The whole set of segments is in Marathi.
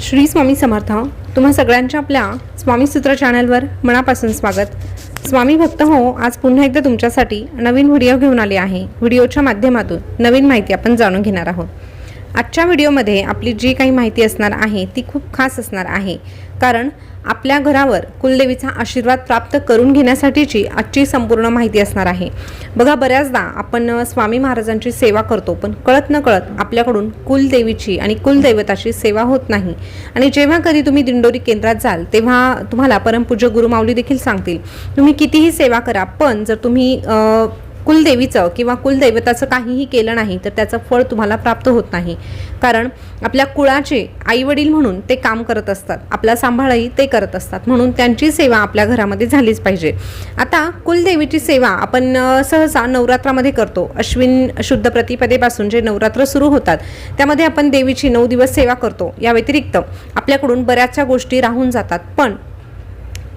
श्री स्वामी समर्थ तुम्हा सगळ्यांच्या आपल्या स्वामी सूत्र चॅनलवर मनापासून स्वागत. स्वामी भक्त हो आज पुन्हा एकदा तुमच्यासाठी नवीन व्हिडिओ घेऊन आले आहे. व्हिडिओच्या माध्यमातून नवीन माहिती आपण जाणून घेणार आहोत. आजच्या व्हिडिओमध्ये आपली जी काही माहिती असणार आहे ती खूप खास असणार आहे. कारण आपल्या घरावर कुलदेवीचा आशीर्वाद प्राप्त करून घेण्यासाठीची आजची संपूर्ण माहिती असणार आहे. बघा बऱ्याचदा आपण स्वामी महाराजांची सेवा करतो पण कळत न कळत आपल्याकडून कुलदेवीची आणि कुलदैवताची सेवा होत नाही. आणि जेव्हा कधी तुम्ही दिंडोरी केंद्रात जाल तेव्हा तुम्हाला परमपूज्य गुरुमाऊली देखील सांगतील तुम्ही कितीही सेवा करा पण जर तुम्ही कुलदेवीचं किंवा कुलदैवताचं काहीही केलं नाही तर त्याचं फळ तुम्हाला प्राप्त होत नाही. कारण आपल्या कुळाचे आईवडील म्हणून ते काम करत असतात आपला सांभाळही ते करत असतात. म्हणून त्यांची सेवा आपल्या घरामध्ये झालीच पाहिजे. आता कुलदेवीची सेवा आपण सहसा नवरात्रामध्ये करतो. अश्विन शुद्ध प्रतिपदेपासून जे नवरात्र सुरू होतात त्यामध्ये आपण देवीची नऊ दिवस सेवा करतो. या व्यतिरिक्त आपल्याकडून बऱ्याचशा गोष्टी राहून जातात. पण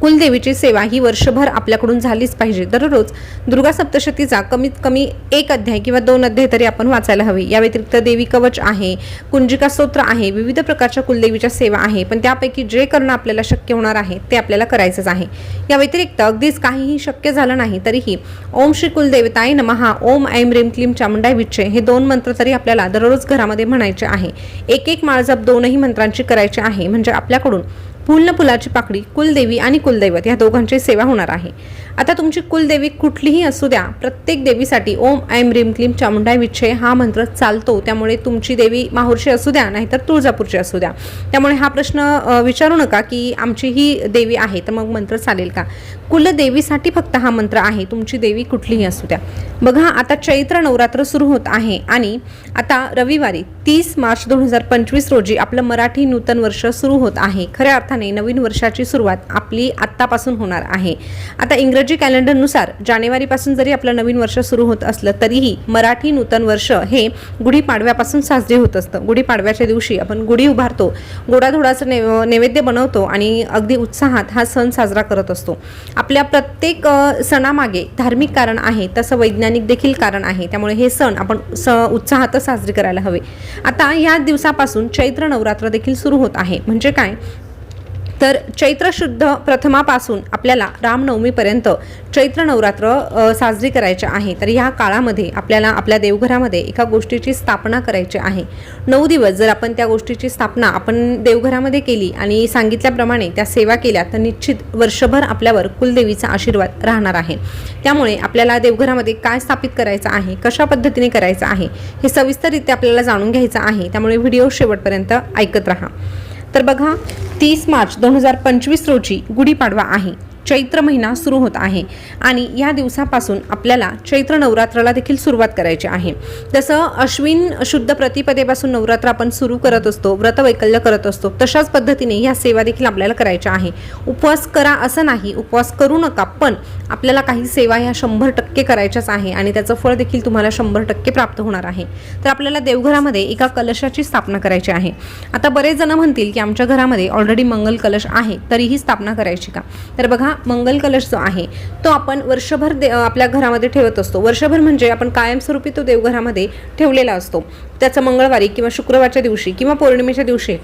कुलदेवीची सेवा ही वर्षभर आपल्याकडून झालीच पाहिजे. दररोज दुर्गा सप्तशतीचा कमीत कमी एक अध्याय किंवा दोन अध्याय तरी आपण वाचायला हवे. या व्यतिरिक्त देवी कवच आहे कुंजिका स्तोत्र आहे विविध प्रकारच्या कुलदेवीच्या सेवा आहे पण त्यापैकी जे करणं आपल्याला शक्य होणार आहे ते आपल्याला करायचंच आहे. या व्यतिरिक्त अगदीच काहीही शक्य झालं नाही तरीही ओम श्री कुलदेवताय नमहा ओम ऐम रेम क्लीम चामुंडाय विच्छे हे दोन मंत्र तरी आपल्याला दररोज घरामध्ये म्हणायचे आहे. एक एक माळजप दोनही मंत्रांची करायची आहे म्हणजे आपल्याकडून पूर्ण फुलाची पाकळी कुलदेवी आणि कुलदैवत या दोघांची सेवा होणार आहे. आता तुमची कुलदेवी कुठलीही असू द्या प्रत्येक देवीसाठी ओम ऐम रिम क्लीम चामुंडाय विच्छे हा मंत्र चालतो. त्यामुळे तुमची देवी माहुरची असू द्या नाहीतर तुळजापूरची असू द्या. त्यामुळे हा प्रश्न विचारू नका की आमची ही देवी आहे तर मग मंत्र चालेल का? कुलदेवीसाठी फक्त हा मंत्र आहे तुमची देवी कुठलीही असू द्या. बघा आता चैत्र नवरात्र सुरू होत आहे आणि आता रविवारी तीस मार्च दोन हजार पंचवीस रोजी आपलं मराठी नूतन वर्ष सुरू होत आहे. खऱ्या अर्थाने नवीन वर्षाची सुरुवात आपली आत्तापासून होणार आहे. आता इंग्रजी कॅलेंडरनुसार जानेवारीपासून जरी आपलं नवीन वर्ष सुरू होत असलं तरीही मराठी नूतन वर्ष हे गुढीपाडव्यापासून साजरे होत असतं. गुढीपाडव्याच्या दिवशी आपण गुढी उभारतो गोडाधोडाचं ने नैवेद्य बनवतो आणि अगदी उत्साहात हा सण साजरा करत असतो. आपल्या प्रत्येक सणामागे धार्मिक कारण आहे तसं वैज्ञानिक देखील कारण आहे. त्यामुळे हे सण आपण स उत्साहातच साजरे करायला हवे. आता या दिवसापासून चैत्र नवरात्र देखील सुरू होत आहे. म्हणजे काय? तर चैत्र शुद्ध प्रथमापासून आपल्याला रामनवमीपर्यंत चैत्र नवरात्र साजरी करायचे आहे. तर ह्या काळामध्ये आपल्याला आपल्या देवघरामध्ये एका गोष्टीची स्थापना करायची आहे. नऊ दिवस जर आपण त्या गोष्टीची स्थापना आपण देवघरामध्ये केली आणि सांगितल्याप्रमाणे त्या सेवा केल्या तर निश्चित वर्षभर आपल्यावर कुलदेवीचा आशीर्वाद राहणार आहे. त्यामुळे आपल्याला देवघरामध्ये काय स्थापित करायचं आहे कशा पद्धतीने करायचं आहे हे सविस्तररित्या आपल्याला जाणून घ्यायचं आहे. त्यामुळे व्हिडिओ शेवटपर्यंत ऐकत राहा. तर बघा तीस मार्च दोन हजार पंचवीस रोजी गुढीपाडवा आहे. चैत्र महिना सुरू होत आहे. आणि या दिवसापासून आपल्याला चैत्र नवरात्राला देखील सुरुवात करायची आहे. जसं अश्विन शुद्ध प्रतिपदेपासून नवरात्र आपण सुरू करत असतो व्रतवैकल्य करत असतो तशाच पद्धतीने ह्या सेवा देखील आपल्याला करायच्या आहे. उपवास करा असं नाही उपवास करू नका पण आपल्याला काही सेवा ह्या शंभर टक्के करायच्याच आहे आणि त्याचं फळ देखील तुम्हाला शंभर टक्के प्राप्त होणार आहे. तर आपल्याला देवघरामध्ये एका कलशाची स्थापना करायची आहे. आता बरेच जण म्हणतील की आमच्या घरामध्ये ऑलरेडी मंगल कलश आहे तरीही स्थापना करायची का? तर बघा मंगल कलश जो आहे तो आपण वर्षभर दे आपल्या घरामध्ये ठेवत असतो. वर्षभर म्हणजे आपण कायमस्वरूपी तो देवघरामध्ये ठेवलेला असतो. त्याचं मंगळवारी किंवा शुक्रवारच्या दिवशी किंवा पौर्णिमेच्या दिवशी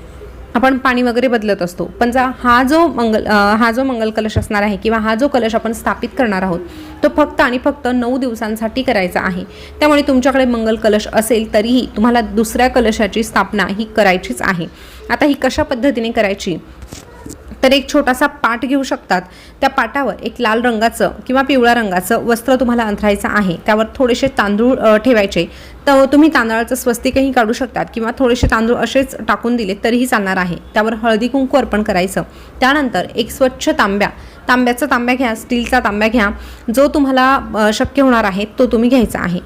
आपण पाणी वगैरे बदलत असतो. पण जा हा जो मंगल हा जो मंगल कलश असणार आहे किंवा हा जो कलश आपण स्थापित करणार आहोत तो फक्त आणि फक्त नऊ दिवसांसाठी करायचा आहे. त्यामुळे तुमच्याकडे मंगल कलश असेल तरीही तुम्हाला दुसऱ्या कलशाची स्थापना ही करायचीच आहे. आता ही कशा पद्धतीने करायची? तर एक छोटासा पाट घेऊ शकतात. त्या पाटावर एक लाल रंगाचं किंवा पिवळ्या रंगाचं वस्त्र तुम्हाला अंथरायचं आहे. त्यावर थोडेसे तांदूळ ठेवायचे. तर तुम्ही तांदळाचं स्वस्तिकही काढू शकतात किंवा थोडेसे तांदूळ असेच टाकून दिले तरीही चालणार आहे. त्यावर हळदी कुंकू अर्पण करायचं. त्यानंतर एक स्वच्छ तांब्या. तांब्याचा तांब्या घ्या स्टीलचा तांब्या घ्या. जो तुम्हाला शक्य होणार आहे तो तुम्ही घ्यायचा आहे.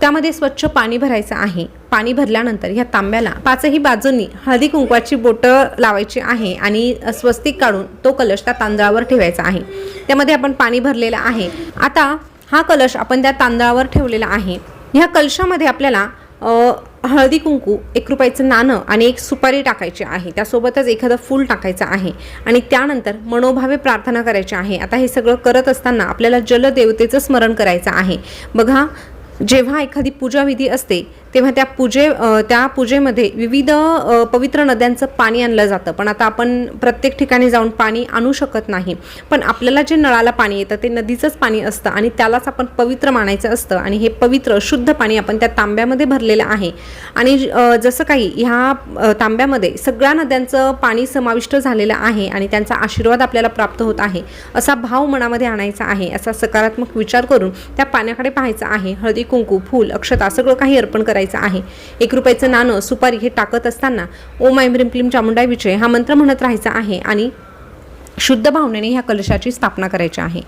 त्यामध्ये स्वच्छ पाणी भरायचं आहे. पाणी भरल्यानंतर ह्या तांब्याला पाचही बाजूंनी हळदी कुंकवाची बोटं लावायची आहे आणि स्वस्तिक काढून तो कलश त्या तांदळावर ठेवायचा आहे. त्यामध्ये आपण पाणी भरलेलं आहे. आता हा कलश आपण त्या तांदळावर ठेवलेला आहे. ह्या कलशामध्ये आपल्याला हळदी कुंकू एक रुपयाचं नाणं आणि एक सुपारी टाकायची आहे. त्यासोबतच एखादं फूल टाकायचं आहे आणि त्यानंतर मनोभावे प्रार्थना करायची आहे. आता हे सगळं करत असताना आपल्याला जलदेवतेचं स्मरण करायचं आहे. बघा जेव्हा एखादी पूजाविधी असते तेव्हा त्या पूजे त्या पूजेमध्ये विविध पवित्र नद्यांचं पाणी आणलं जातं. पण आता आपण प्रत्येक ठिकाणी जाऊन पाणी आणू शकत नाही. पण आपल्याला जे नळाला पाणी येतं ते नदीचंच पाणी असतं आणि त्यालाच आपण पवित्र मानायचं असतं. आणि हे पवित्र शुद्ध पाणी आपण त्या तांब्यामध्ये भरलेलं आहे. आणि जसं काही ह्या तांब्यामध्ये सगळ्या नद्यांचं पाणी समाविष्ट झालेलं आहे आणि त्यांचा आशीर्वाद आपल्याला प्राप्त होत आहे असा भाव मनामध्ये आणायचा आहे असा सकारात्मक विचार करून त्या पाण्याकडे पाहायचं आहे. हळदी कुंकू फूल अक्षता सगळं काही अर्पण करायचं. आहे. एक रुपयाचं नाणं सुपारी हे टाकत असताना ओम ऐम ह्रीम क्लीम विजय हा मंत्र म्हणत राहायचा आहे आणि शुद्ध भावनेने ह्या कलशाची स्थापना करायची आहे.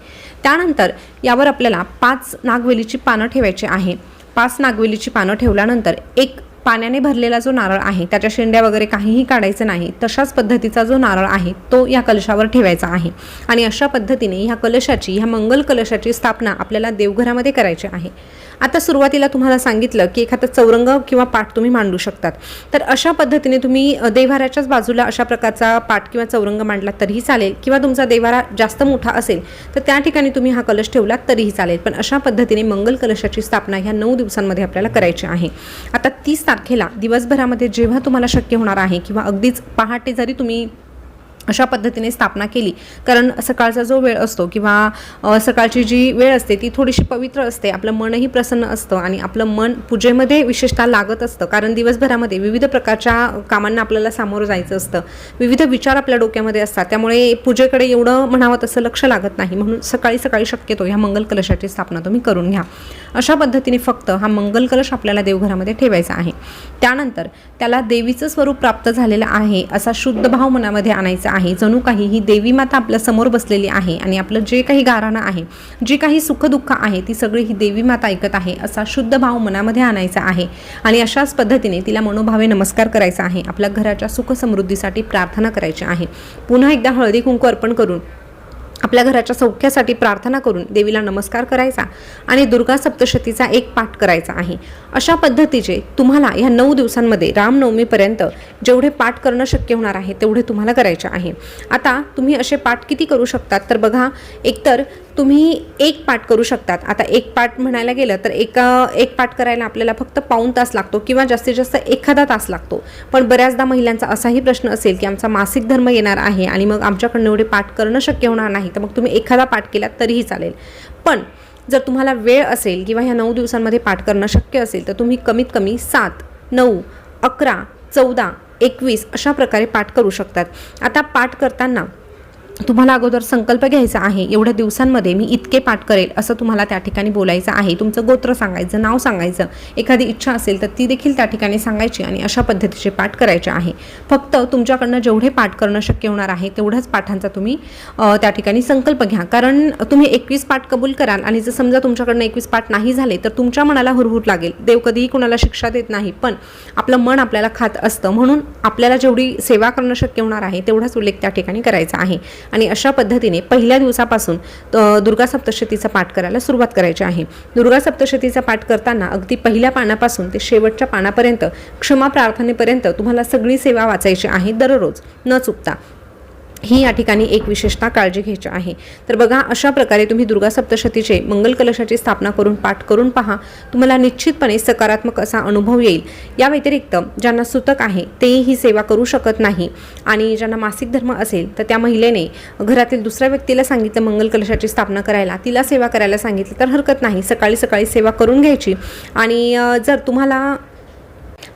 त्यानंतर यावर आपल्याला पाच नागवेलीची पानं ठेवायची आहे. पाच नागवेलीची पानं ठेवल्यानंतर एक पाण्याने भरलेला जो नारळ आहे त्याच्या शेंड्या वगैरे काहीही काढायचं नाही तशाच पद्धतीचा जो नारळ आहे तो या कलशावर ठेवायचा आहे. आणि अशा पद्धतीने ह्या कलशाची ह्या मंगल कलशाची स्थापना आपल्याला देवघरामध्ये करायची आहे. आता सुरुवातीला तुम्हाला सांगितलं की एखादं चौरंग किंवा पाठ तुम्ही मांडू शकतात. तर अशा पद्धतीने तुम्ही अ, देव्हाऱ्याच्याच बाजूला अशा प्रकारचा पाठ किंवा चौरंग मांडला तरीही चालेल किंवा तुमचा देवारा जास्त मोठा असेल तर त्या ठिकाणी तुम्ही हा कलश ठेवलात तरीही चालेल. पण अशा पद्धतीने मंगल कलशाची स्थापना ह्या नऊ दिवसांमध्ये आपल्याला करायची आहे. आता तीस तारखेला दिवसभरामध्ये जेव्हा तुम्हाला शक्य होणार आहे किंवा अगदीच पहाटे जरी तुम्ही अशा पद्धतीने स्थापना केली. कारण सकाळचा जो वेळ असतो किंवा सकाळची जी वेळ असते ती थोडीशी पवित्र असते. आपलं मनही प्रसन्न असतं आणि आपलं मन पूजेमध्ये विशेषतः लागत असतं. कारण दिवसभरामध्ये विविध प्रकारच्या कामांना आपल्याला सामोरं जायचं असतं. विविध विचार आपल्या डोक्यामध्ये असतात. त्यामुळे पूजेकडे एवढं म्हणावं तसं लक्ष लागत नाही. म्हणून सकाळी सकाळी शक्यतो ह्या मंगल कलशाची स्थापना तुम्ही करून घ्या. अशा पद्धतीने फक्त हा मंगल कलश आपल्याला देवघरामध्ये ठेवायचा आहे. त्यानंतर त्याला देवीचं स्वरूप प्राप्त झालेलं आहे असा शुद्ध भाव मनामध्ये आणायचा आहे आहे जणू काही ही देवी माता आपल्यासमोर बसलेली आहे आणि आपलं जे काही गाराणं आहे जी काही सुखदुःख आहे ती सगळी ही देवी माता ऐकत आहे असा शुद्ध भाव मनामध्ये आणायचा आहे आणि अशाच पद्धतीने तिला मनोभावे नमस्कार करायचा आहे आपल्या घराच्या सुख समृद्धीसाठी प्रार्थना करायची आहे. पुन्हा एकदा हळदी कुंकू अर्पण करून आपल्या घराच्या सौख्यासाठी प्रार्थना करून देवीला नमस्कार करायचा आणि दुर्गा सप्तशतीचा एक पाठ करायचा आहे. अशा पद्धतीचे तुम्हाला ह्या नऊ दिवसांमध्ये रामनवमीपर्यंत जेवढे पाठ करणं शक्य होणार आहे तेवढे तुम्हाला करायचे आहे. आता तुम्ही असे पाठ किती करू शकतात? तर बघा एकतर तुम्ही एक पाठ करू शकतात. आता एक पाठ म्हणायला गेलं तर एका एक पाठ करायला आपल्याला फक्त पाऊण तास लागतो किंवा जास्तीत जास्त एखादा तास लागतो. पण बऱ्याचदा महिलांचा असाही प्रश्न असेल की आमचा मासिक धर्म येणार आहे आणि मग आमच्याकडनं एवढे पाठ करणं शक्य होणार नाही तर मग तुम्ही एखादा पाठ केला तरीही चालेल. पण जर तुम्हाला वेळ असेल किंवा ह्या नऊ दिवसांमध्ये पाठ करणं शक्य असेल तर तुम्ही कमीत कमी सात नऊ अकरा चौदा एकवीस अशा प्रकारे पाठ करू शकतात. आता पाठ करताना तुम्हाला अगोदर संकल्प घ्यायचा आहे एवढ्या दिवसांमध्ये मी इतके पाठ करेल असं तुम्हाला त्या ठिकाणी बोलायचं आहे. तुमचं गोत्र सांगायचं नाव सांगायचं एखादी इच्छा असेल तर ती देखील त्या ठिकाणी सांगायची आणि अशा पद्धतीचे पाठ करायचे आहे. फक्त तुमच्याकडनं जेवढे पाठ करणं शक्य होणार आहे तेवढ्याच पाठांचा तुम्ही त्या ठिकाणी संकल्प घ्या. कारण तुम्ही एकवीस पाठ कबूल कराल आणि जर समजा तुमच्याकडनं एकवीस पाठ नाही झाले तर तुमच्या मनाला हुरहुर लागेल. देव कधीही कुणाला शिक्षा देत नाही पण आपलं मन आपल्याला खात असतं. म्हणून आपल्याला जेवढी सेवा करणं शक्य होणार आहे तेवढाच उल्लेख त्या ठिकाणी करायचा आहे. आणि अशा पद्धतीने पहिल्या दिवसापासून दुर्गा सप्तशतीचा पाठ करायला सुरुवात करायची आहे. दुर्गा सप्तशतीचा पाठ करताना अगदी पहिल्या पानापासून ते शेवटच्या पानापर्यंत क्षमा प्रार्थनेपर्यंत तुम्हाला सगळी सेवा वाचायची आहे दररोज. न चुकता. ही या ठिकाणी एक विशेषता काळजी घ्यायची आहे. तर बघा अशा प्रकारे तुम्ही दुर्गा सप्तशतीचे मंगल कलशाची स्थापना करून पाठ करून पहा. तुम्हाला निश्चितपणे सकारात्मक असा अनुभव येईल. या व्यतिरिक्त ज्यांना सुतक आहे तेही ही सेवा करू शकत नाही. आणि ज्यांना मासिक धर्म असेल तर त्या महिलेने घरातील दुसऱ्या व्यक्तीला सांगितलं मंगल कलशाची स्थापना करायला. तिला सेवा करायला सांगितलं तर हरकत नाही. सकाळी सकाळी सेवा करून घ्यायची. आणि जर तुम्हाला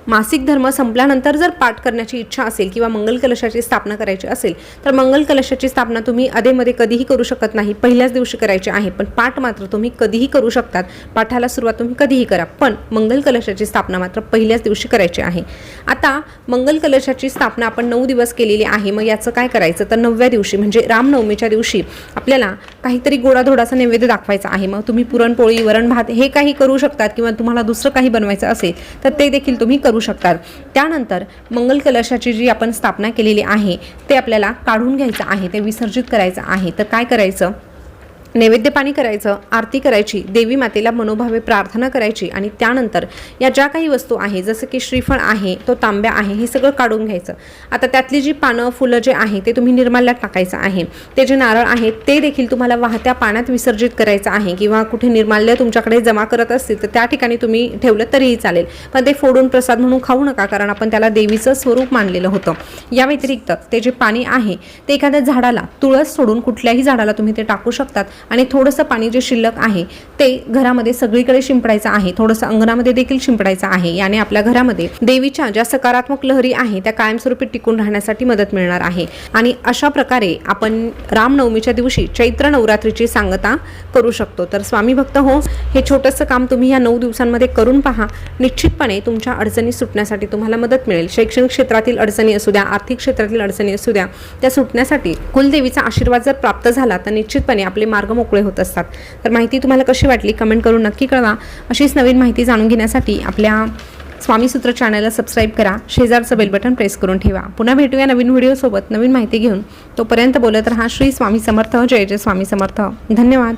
मासिक धर्म संपल्यानंतर जर पाठ करण्याची इच्छा असेल किंवा मंगल कलशाची स्थापना करायची असेल तर मंगल कलशाची स्थापना तुम्ही अधेमध्ये कधीही करू शकत नाही. पहिल्याच दिवशी करायची आहे पण पाठ मात्र तुम्ही कधीही करू शकतात. पाठाला सुरुवात तुम्ही कधीही करा पण मंगल कलशाची स्थापना मात्र पहिल्याच दिवशी करायची आहे. आता मंगल कलशाची स्थापना आपण नऊ दिवस केलेली आहे मग याचं काय करायचं? तर नवव्या दिवशी म्हणजे रामनवमीच्या दिवशी आपल्याला काहीतरी गोडाधोडाचा नैवेद्य दाखवायचा आहे. मग तुम्ही पुरणपोळी वरण भात हे काही करू शकतात किंवा तुम्हाला दुसरं काही बनवायचं असेल तर ते देखील तुम्ही करू करू शकतात. त्यानंतर मंगल कलशाची जी आपण स्थापना केलेली आहे ते आपल्याला काढून घ्यायचं आहे ते विसर्जित करायचं आहे. तर काय करायचं? नैवेद्य पाणी करायचं आरती करायची देवी मातेला मनोभावे प्रार्थना करायची आणि त्यानंतर या ज्या काही वस्तू आहे जसं की श्रीफळ आहे तो तांब्या आहे हे सगळं काढून घ्यायचं. आता त्यातली जी पानं फुलं जे आहे ते तुम्ही निर्माल्यात टाकायचं आहे. ते जे नारळ आहेत ते देखील तुम्हाला वाहत्या पाण्यात विसर्जित करायचं आहे किंवा कुठे निर्माल्य तुमच्याकडे जमा करत असतील तर त्या ठिकाणी तुम्ही ठेवलं तरीही चालेल. पण ते फोडून प्रसाद म्हणून खाऊ नका कारण आपण त्याला देवीचं स्वरूप मानलेलं होतं. या व्यतिरिक्त ते जे पाणी आहे ते एखाद्या झाडाला तुळस सोडून कुठल्याही झाडाला तुम्ही ते टाकू शकतात. आणि थोडंसं पाणी जे शिल्लक आहे ते घरामध्ये सगळीकडे शिंपडायचं आहे. थोडंसं अंगणामध्ये देखील शिंपडायचं आहे. याने आपल्या घरामध्ये देवीच्या ज्या सकारात्मक लहरी आहे त्या कायमस्वरूपी टिकून राहण्यासाठी मदत मिळणार आहे. आणि अशा प्रकारे आपण रामनवमीच्या दिवशी चैत्र नवरात्रीची सांगता करू शकतो. तर स्वामी भक्त हो हे छोटंसं काम तुम्ही या नऊ दिवसांमध्ये करून पहा. निश्चितपणे तुमच्या अडचणी सुटण्यासाठी तुम्हाला मदत मिळेल. शैक्षणिक क्षेत्रातील अडचणी असू द्या आर्थिक क्षेत्रातील अडचणी असू द्या त्या सुटण्यासाठी कुलदेवीचा आशीर्वाद जर प्राप्त झाला तर निश्चितपणे आपले मार्ग मार्ग मोकळे होत असतात. तर माहिती तुम्हाला कशी वाटली कमेंट करून नक्की कळवा. अशीच नवीन माहिती जाणून घेण्यासाठी आपल्या स्वामीसूत्र चॅनलला सबस्क्राईब करा. शेजारचं बेल बटन प्रेस करून ठेवा. पुन्हा भेटूया नवीन व्हिडिओसोबत नवीन माहिती घेऊन. तोपर्यंत बोलत राहा श्री स्वामी समर्थ. जय जय स्वामी समर्थ. धन्यवाद.